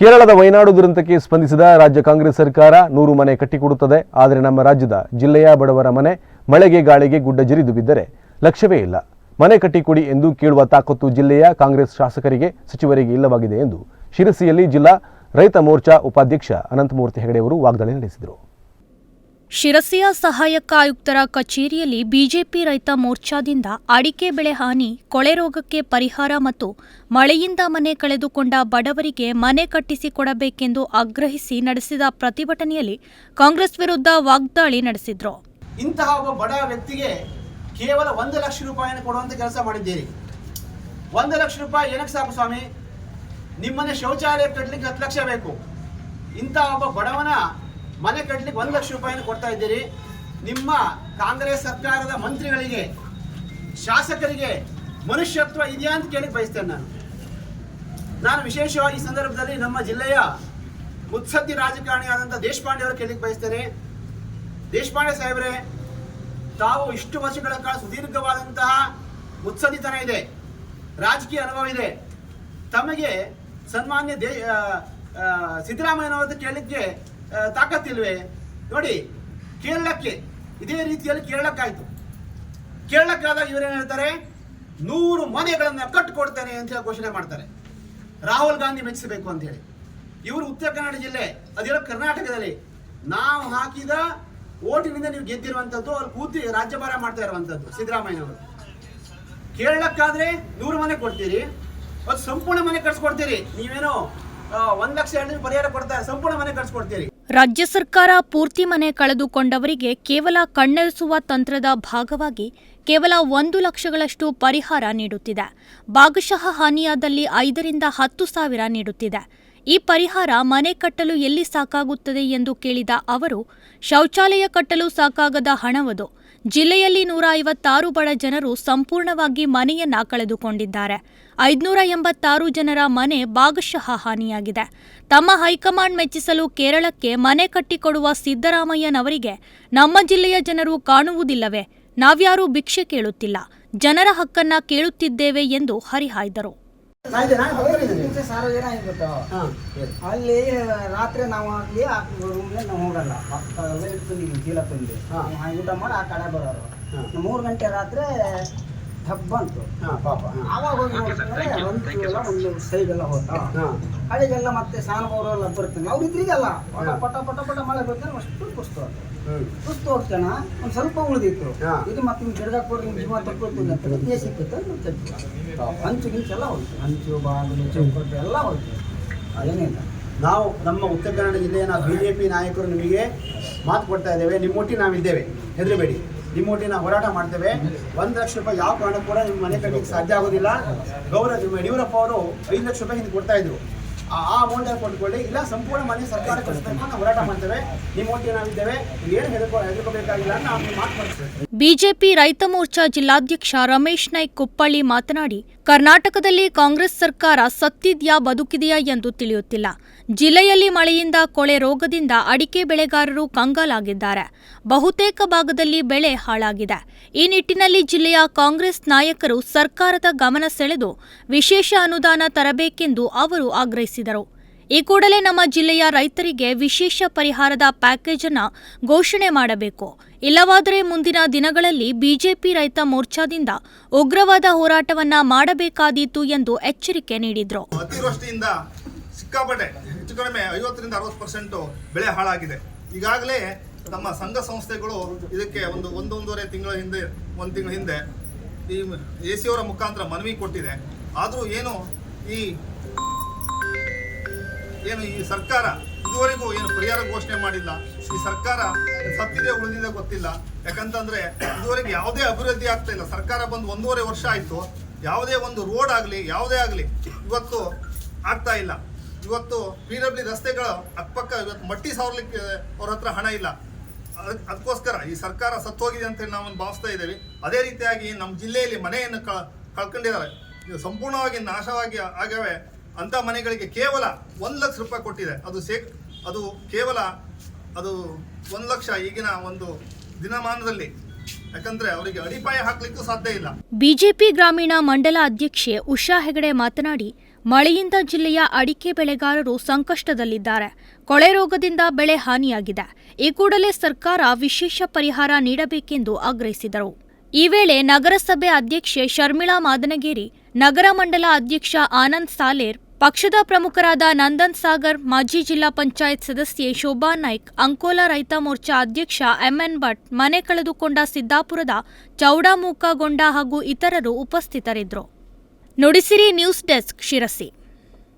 ಕೇರಳದ ವಯನಾಡು ದುರಂತಕ್ಕೆ ಸ್ಪಂದಿಸಿದ ರಾಜ್ಯ ಕಾಂಗ್ರೆಸ್ ಸರ್ಕಾರ ನೂರು ಮನೆ ಕಟ್ಟಿಕೊಡುತ್ತದೆ. ಆದರೆ ನಮ್ಮ ರಾಜ್ಯದ ಜಿಲ್ಲೆಯ ಬಡವರ ಮನೆ ಮಳೆಗೆ ಗಾಳಿಗೆ ಗುಡ್ಡ ಜರಿದು ಬಿದ್ದರೆ ಲಕ್ಷ್ಯವೇ ಇಲ್ಲ. ಮನೆ ಕಟ್ಟಿಕೊಡಿ ಎಂದು ಕೇಳುವ ತಾಕತ್ತು ಜಿಲ್ಲೆಯ ಕಾಂಗ್ರೆಸ್ ಶಾಸಕರಿಗೆ, ಸಚಿವರಿಗೆ ಇಲ್ಲವಾಗಿದೆ ಎಂದು ಶಿರಸಿಯಲ್ಲಿ ಜಿಲ್ಲಾ ರೈತ ಮೋರ್ಚಾ ಉಪಾಧ್ಯಕ್ಷ ಅನಂತಮೂರ್ತಿ ಹೆಗಡೆಯವರು ವಾಗ್ದಾಳಿ ನಡೆಸಿದರು. ಶಿರಸಿಯ ಸಹಾಯಕ ಆಯುಕ್ತರ ಕಚೇರಿಯಲ್ಲಿ ಬಿಜೆಪಿ ರೈತ ಮೋರ್ಚಾದಿಂದ ಅಡಿಕೆ ಬೆಳೆ ಹಾನಿ, ಕೊಳೆ ರೋಗಕ್ಕೆ ಪರಿಹಾರ ಮತ್ತು ಮಳೆಯಿಂದ ಮನೆ ಕಳೆದುಕೊಂಡ ಬಡವರಿಗೆ ಮನೆ ಕಟ್ಟಿಸಿಕೊಡಬೇಕೆಂದು ಆಗ್ರಹಿಸಿ ನಡೆಸಿದ ಪ್ರತಿಭಟನೆಯಲ್ಲಿ ಕಾಂಗ್ರೆಸ್ ವಿರುದ್ಧ ವಾಗ್ದಾಳಿ ನಡೆಸಿದ್ರು. ಇಂತಹ ಒಬ್ಬ ಬಡ ವ್ಯಕ್ತಿಗೆ ಕೇವಲ ಒಂದು ಲಕ್ಷ ರೂಪಾಯಿಯನ್ನು ಕೊಡುವಂತ ಕೆಲಸ ಮಾಡಿದ್ದೀರಿ. ಒಂದು ಲಕ್ಷ ರೂಪಾಯಿ ಏನಕ್ಕೆ ಸಾಕು ಸ್ವಾಮಿ? ನಿಮ್ಮನೆ ಶೌಚಾಲಯ ಕಟ್ಟಲಿಕ್ಕೆ ಹತ್ತು ಲಕ್ಷ ಬೇಕು. ಇಂತಹ ಒಬ್ಬ ಬಡವನ ಮನೆ ಕಟ್ಟಲಿಕ್ಕೆ ಒಂದು ಲಕ್ಷ ರೂಪಾಯಿನ ಕೊಡ್ತಾ ಇದ್ದೀರಿ. ನಿಮ್ಮ ಕಾಂಗ್ರೆಸ್ ಸರ್ಕಾರದ ಮಂತ್ರಿಗಳಿಗೆ, ಶಾಸಕರಿಗೆ ಮನುಷ್ಯತ್ವ ಇದೆಯಾ ಅಂತ ಕೇಳಿ ಬಯಸ್ತೇನೆ ನಾನು. ನಾನು ವಿಶೇಷವಾಗಿ ಸಂದರ್ಭದಲ್ಲಿ ನಮ್ಮ ಜಿಲ್ಲೆಯ ಮುತ್ಸದ್ದಿ ರಾಜಕಾರಣಿಯಾದಂಥ ದೇಶಪಾಂಡೆ ಅವರು ಕೇಳಲಿಕ್ಕೆ ಬಯಸ್ತೇನೆ. ದೇಶಪಾಂಡೆ ಸಾಹೇಬ್ರೆ, ತಾವು ಇಷ್ಟು ವರ್ಷಗಳ ಕಾಲ ಸುದೀರ್ಘವಾದಂತಹ ಮುತ್ಸದ್ದಿತನ ಇದೆ, ರಾಜಕೀಯ ಅನುಭವ ಇದೆ. ತಮಗೆ ಸನ್ಮಾನ್ಯ ದೇ ಸಿದ್ದರಾಮಯ್ಯನವರದ್ದು ಕೇಳಲಿಕ್ಕೆ ತಾಕತ್ತಿಲ್ವೇ? ನೋಡಿ, ಕೇರಳಕ್ಕೆ ಇದೇ ರೀತಿಯಲ್ಲಿ ಕೇರಳಕ್ಕಾಯಿತು ಕೇರಳಕ್ಕಾದಾಗ ಇವರೇನು ಹೇಳ್ತಾರೆ? ನೂರು ಮನೆಗಳನ್ನು ಕಟ್ಟಿಕೊಡ್ತೇನೆ ಅಂತ ಹೇಳಿ ಘೋಷಣೆ ಮಾಡ್ತಾರೆ. ರಾಹುಲ್ ಗಾಂಧಿ ಮೆಚ್ಚಿಸಬೇಕು ಅಂತ ಹೇಳಿ. ಇವರು ಉತ್ತರ ಕನ್ನಡ ಜಿಲ್ಲೆ ಅದಿರೋ ಕರ್ನಾಟಕದಲ್ಲಿ. ನಾವು ಹಾಕಿದ ಓಟಿನಿಂದ ನೀವು ಗೆದ್ದಿರುವಂಥದ್ದು ಅವ್ರು ಕೂತಿ ರಾಜ್ಯಭಾರ ಮಾಡ್ತಾ ಇರುವಂಥದ್ದು ಸಿದ್ದರಾಮಯ್ಯನವರು. ಕೇರಳಕ್ಕಾದ್ರೆ ನೂರು ಮನೆ ಕೊಡ್ತೀರಿ ಅದು ಸಂಪೂರ್ಣ ಮನೆ ಕಟ್ಸ್ಕೊಡ್ತೀರಿ. ನೀವೇನೋ ಒಂದ್ ಲಕ್ಷ ಎರಡು ಪರಿಹಾರ ಕೊಡ್ತಾರೆ ಸಂಪೂರ್ಣ ಮನೆ ಕಟ್ಸ್ಕೊಡ್ತೀರಿ. ರಾಜ್ಯ ಸರ್ಕಾರ ಪೂರ್ತಿ ಮನೆ ಕಳೆದುಕೊಂಡವರಿಗೆ ಕೇವಲ ಕಣ್ಣೆರೆಸುವ ತಂತ್ರದ ಭಾಗವಾಗಿ ಕೇವಲ ಒಂದು ಲಕ್ಷಗಳಷ್ಟು ಪರಿಹಾರ ನೀಡುತ್ತಿದೆ. ಭಾಗಶಃ ಹಾನಿಯಾದಲ್ಲಿ ಐದರಿಂದ ಹತ್ತು ಸಾವಿರ ನೀಡುತ್ತಿದೆ. ಈ ಪರಿಹಾರ ಮನೆ ಕಟ್ಟಲು ಎಲ್ಲಿ ಸಾಕಾಗುತ್ತದೆ ಎಂದು ಕೇಳಿದ ಅವರು, ಶೌಚಾಲಯ ಕಟ್ಟಲು ಸಾಕಾಗದ ಹಣವದು. ಜಿಲ್ಲೆಯಲ್ಲಿ ನೂರ ಐವತ್ತಾರು ಬಡ ಜನರು ಸಂಪೂರ್ಣವಾಗಿ ಮನೆಯನ್ನ ಕಳೆದುಕೊಂಡಿದ್ದಾರೆ. ಐದುನೂರ ಎಂಬತ್ತಾರು ಜನರ ಮನೆ ಭಾಗಶಃ ಹಾನಿಯಾಗಿದೆ. ತಮ್ಮ ಹೈಕಮಾಂಡ್ ಮೆಚ್ಚಿಸಲು ಕೇರಳಕ್ಕೆ ಮನೆ ಕಟ್ಟಿಕೊಡುವ ಸಿದ್ದರಾಮಯ್ಯನವರಿಗೆ ನಮ್ಮ ಜಿಲ್ಲೆಯ ಜನರು ಕಾಣುವುದಿಲ್ಲವೇ? ನಾವ್ಯಾರೂ ಭಿಕ್ಷೆ ಕೇಳುತ್ತಿಲ್ಲ. ಜನರ ಹಕ್ಕನ್ನ ಕೇಳುತ್ತಿದ್ದೇವೆ ಎಂದು ಹರಿಹಾಯ್ದರು. ನಾಳೆ ನಾಳೆ ಸಾರು ಏನಾಗಿತ್ತು ಹಾ, ಅಲ್ಲಿ ರಾತ್ರಿ ನಾವು ಆ ರೂಮ್ಲೆ ನಾವು ಹೋಗಲ್ಲ. ಎಲ್ಲ ನೀವು ಚೀಲ ತುಂಬಿ ಹಾ. ಊಟ ಮಾಡಿ ಆ ಕಡೆ ಬರೋರು. ಮೂರು ಗಂಟೆ ರಾತ್ರಿ ಬಂತು ಹಾ, ಪಾಪ ಅವಾಗ ಆವಾಗ ಹೋಗಿ ಒಂದು ಎಲ್ಲ ಒಂದು ಸೈಡ್ ಎಲ್ಲ ಹೋತ? ಹಾ. ಕಡೆಗೆಲ್ಲ ಮತ್ತೆ ಸಾನುಭವರು ಎಲ್ಲ ಬರ್ತಾನೆ ಅವ್ರು ಇದ್ರಿಗಲ್ಲ ಪಟ. ಪಟ ಪಟ ಪಟ ಮಳೆ ಬರ್ತಾನೆ ಅಷ್ಟು ಕುಸ್ತು ಅದು. ಕುಸ್ತು ಹೋಗ್ತಾನ? ಒಂದು ಸ್ವಲ್ಪ ಉಳಿದಿತ್ತು. ಹಾ. ಇದು ಮತ್ತೆ ನಿಮ್ಗೆ ಗಿಡಕ್ಕೆ ಕೊಡ್ರಿ ನಿಮ್ಗೆ ಜೀವ ತಕ್ಕೊಳ್ತೀನಿ ಅಂತ ಏ ಸಿಕ್ಕಿತ್ತು? ಅಂತ ಹಂಚು ಗಿಂಚು ಎಲ್ಲ ಹೋಯ್ತು. ಹಂಚು ಬಾಗಿಲು ಚೌಕಟ್ಟು ಎಲ್ಲ ಹೋಯ್ತು. ಅದೇನಿಲ್ಲ ನಾವು ನಮ್ಮ ಉತ್ತರ ಕನ್ನಡ ಜಿಲ್ಲೆಯ ನಾವು ಪಿ ನಾಯಕರು ನಿಮಗೆ ಮಾತು ಕೊಡ್ತಾ ಇದ್ದೇವೆ. ನಿಮ್ಮೊಟ್ಟಿಗೆ ನಾವಿದ್ದೇವೆ. ಹೆದರಬೇಡಿ. ನಿಮ್ಮೊಟ್ಟಿಗೆ ನಾವು ಹೋರಾಟ ಮಾಡ್ತೇವೆ. ಒಂದು ಲಕ್ಷ ರೂಪಾಯಿ ಯಾವ ಕಾರಣ ಕೂಡ ನಿಮ್ಮ ಮನೆ ಕಟ್ಟಲಿಕ್ಕೆ ಸಾಧ್ಯ ಆಗೋದಿಲ್ಲ. ಗೌರವ ಯಡಿಯೂರಪ್ಪ ಅವರು ಐದು ಲಕ್ಷ ರೂಪಾಯಿ ಹಿಂದೆ ಕೊಡ್ತಾ ಇದ್ರು. ಆ ಅಮೌಂಟ್ ಕೊಟ್ಕೊಳ್ಳಿ ಇಲ್ಲ, ಸಂಪೂರ್ಣ ಮನೆ ಸರ್ಕಾರ ಹೋರಾಟ ಮಾಡ್ತೇವೆ. ನಿಮ್ಮ ನಾವಿದ್ದೇವೆ. ಏನು ಹೆದರ್ಕೋ ಹೆದರ್ಕೋಬೇಕಾಗಿಲ್ಲ ನಾವು ಮಾತು ಮಾಡ್ತೇವೆ ಬಿಜೆಪಿ ರೈತ ಮೋರ್ಚಾ ಜಿಲ್ಲಾಧ್ಯಕ್ಷ ರಮೇಶ್ ನಾಯ್ಕ್ ಕುಪ್ಪಳ್ಳಿ ಮಾತನಾಡಿ, ಕರ್ನಾಟಕದಲ್ಲಿ ಕಾಂಗ್ರೆಸ್ ಸರ್ಕಾರ ಸತ್ತಿದ್ಯಾ ಬದುಕಿದೆಯಾ ಎಂದು ತಿಳಿಯುತ್ತಿಲ್ಲ. ಜಿಲ್ಲೆಯಲ್ಲಿ ಮಳೆಯಿಂದ ಕೊಳೆ ರೋಗದಿಂದ ಅಡಿಕೆ ಬೆಳೆಗಾರರು ಕಂಗಾಲಾಗಿದ್ದಾರೆ. ಬಹುತೇಕ ಭಾಗದಲ್ಲಿ ಬೆಳೆ ಹಾಳಾಗಿದೆ. ಈ ನಿಟ್ಟಿನಲ್ಲಿ ಜಿಲ್ಲೆಯ ಕಾಂಗ್ರೆಸ್ ನಾಯಕರು ಸರ್ಕಾರದ ಗಮನ ಸೆಳೆದು ವಿಶೇಷ ಅನುದಾನ ತರಬೇಕೆಂದು ಅವರು ಆಗ್ರಹಿಸಿದರು. ಈ ಕೂಡಲೇ ನಮ್ಮ ಜಿಲ್ಲೆಯ ರೈತರಿಗೆ ವಿಶೇಷ ಪರಿಹಾರದ ಪ್ಯಾಕೇಜ್ ಅನ್ನು ಘೋಷಣೆ ಮಾಡಬೇಕು. ಇಲ್ಲವಾದರೆ ಮುಂದಿನ ದಿನಗಳಲ್ಲಿ ಬಿಜೆಪಿ ರೈತ ಮೋರ್ಚಾದಿಂದ ಉಗ್ರವಾದ ಹೋರಾಟವನ್ನ ಮಾಡಬೇಕಾದೀತು ಎಂದು ಎಚ್ಚರಿಕೆ ನೀಡಿದ್ರು. ಅತಿವೃಷ್ಟಿಯಿಂದ ಸಿಕ್ಕಾಪಟ್ಟೆ, ಹೆಚ್ಚು ಕಡಿಮೆ ಐವತ್ತರಿಂದ ಅರವತ್ತು ಪರ್ಸೆಂಟ್ ಬೆಳೆ ಹಾಳಾಗಿದೆ. ಈಗಾಗಲೇ ನಮ್ಮ ಸಂಘ ಸಂಸ್ಥೆಗಳು ಇದಕ್ಕೆ ಒಂದು ಒಂದೊಂದೂವರೆ ತಿಂಗಳ ಹಿಂದೆ, ಒಂದು ತಿಂಗಳ ಹಿಂದೆ ಈ ಎ ಸಿ ಅವರ ಮುಖಾಂತರ ಮನವಿ ಕೊಟ್ಟಿದೆ. ಆದರೂ ಏನು ಈ ಏನು ಈ ಸರ್ಕಾರ ಇದುವರೆಗೂ ಏನು ಪರಿಹಾರ ಘೋಷಣೆ ಮಾಡಿಲ್ಲ. ಈ ಸರ್ಕಾರ ಸತ್ತಿದೆ ಉಳಿದಿದೆ ಗೊತ್ತಿಲ್ಲ. ಯಾಕಂತಂದ್ರೆ ಇದುವರೆಗೆ ಯಾವುದೇ ಅಭಿವೃದ್ಧಿ ಆಗ್ತಾ ಇಲ್ಲ. ಸರ್ಕಾರ ಬಂದು ಒಂದೂವರೆ ವರ್ಷ ಆಯ್ತು. ಯಾವುದೇ ಒಂದು ರೋಡ್ ಆಗಲಿ, ಯಾವುದೇ ಆಗಲಿ ಇವತ್ತು ಆಗ್ತಾ ಇಲ್ಲ. ಇವತ್ತು ಪಿ ಡಬ್ಲ್ಯೂ ರಸ್ತೆಗಳು ಅಕ್ಕಪಕ್ಕ ಇವತ್ತು ಮಟ್ಟಿ ಸಾರ್ಲಿಕ್ಕೆ ಅವ್ರ ಹತ್ರ ಹಣ ಇಲ್ಲ. ಅದ್- ಅದಕ್ಕೋಸ್ಕರ ಈ ಸರ್ಕಾರ ಸತ್ತೋಗಿದೆ ಅಂತೇಳಿ ನಾವು ಭಾವಿಸ್ತಾ ಇದ್ದೇವೆ. ಅದೇ ರೀತಿಯಾಗಿ ನಮ್ಮ ಜಿಲ್ಲೆಯಲ್ಲಿ ಮನೆಯನ್ನು ಕಳ, ಕಳ್ಕೊಂಡಿದ್ದಾರೆ. ಸಂಪೂರ್ಣವಾಗಿ ನಾಶವಾಗಿ ಆಗವೆ ಅಂಥ ಮನೆಗಳಿಗೆ ಕೇವಲ ಒಂದು ಲಕ್ಷ ರೂಪಾಯಿ ಕೊಟ್ಟಿದೆ. ಅದು ಸೇಕ್ ಅದು ಕೇವಲ ಅದು ಒಂದು ಲಕ್ಷ ಈಗಿನ ಒಂದು ದಿನಮಾನದಲ್ಲಿ. ಯಾಕಂದ್ರೆ ಅವರಿಗೆ ಅಡಿಪಾಯ ಸಾಧ್ಯ ಇಲ್ಲ. ಬಿಜೆಪಿ ಗ್ರಾಮೀಣ ಮಂಡಲ ಅಧ್ಯಕ್ಷೆ ಉಷಾ ಹೆಗಡೆ ಮಾತನಾಡಿ, ಮಳೆಯಿಂದ ಜಿಲ್ಲೆಯ ಅಡಿಕೆ ಬೆಳೆಗಾರರು ಸಂಕಷ್ಟದಲ್ಲಿದ್ದಾರೆ. ಕೊಳೆ ರೋಗದಿಂದ ಬೆಳೆ ಹಾನಿಯಾಗಿದೆ. ಈ ಕೂಡಲೇ ಸರ್ಕಾರ ವಿಶೇಷ ಪರಿಹಾರ ನೀಡಬೇಕೆಂದು ಆಗ್ರಹಿಸಿದರು. ಈ ವೇಳೆ ನಗರಸಭೆ ಅಧ್ಯಕ್ಷೆ ಶರ್ಮಿಳಾ ಮಾದನಗೇರಿ, ನಗರ ಮಂಡಲ ಅಧ್ಯಕ್ಷ ಆನಂದ್ ಸಾಲೇರ್ ಪಕ್ಷದ ಪ್ರಮುಖರಾದ ನಂದನ್ ಸಾಗರ್, ಮಾಜಿ ಜಿಲ್ಲಾ ಪಂಚಾಯತ್ ಸದಸ್ಯೆ ಶೋಭಾ ನಾಯ್ಕ್, ಅಂಕೋಲಾ ರೈತ ಮೋರ್ಚಾ ಅಧ್ಯಕ್ಷ ಎಂಎನ್ ಭಟ್, ಮನೆ ಕಳೆದುಕೊಂಡ ಸಿದ್ದಾಪುರದ ಚೌಡಾಮೂಕಗೊಂಡ ಹಾಗೂ ಇತರರು ಉಪಸ್ಥಿತರಿದ್ದರು. Nudisiri news desk Sirsi.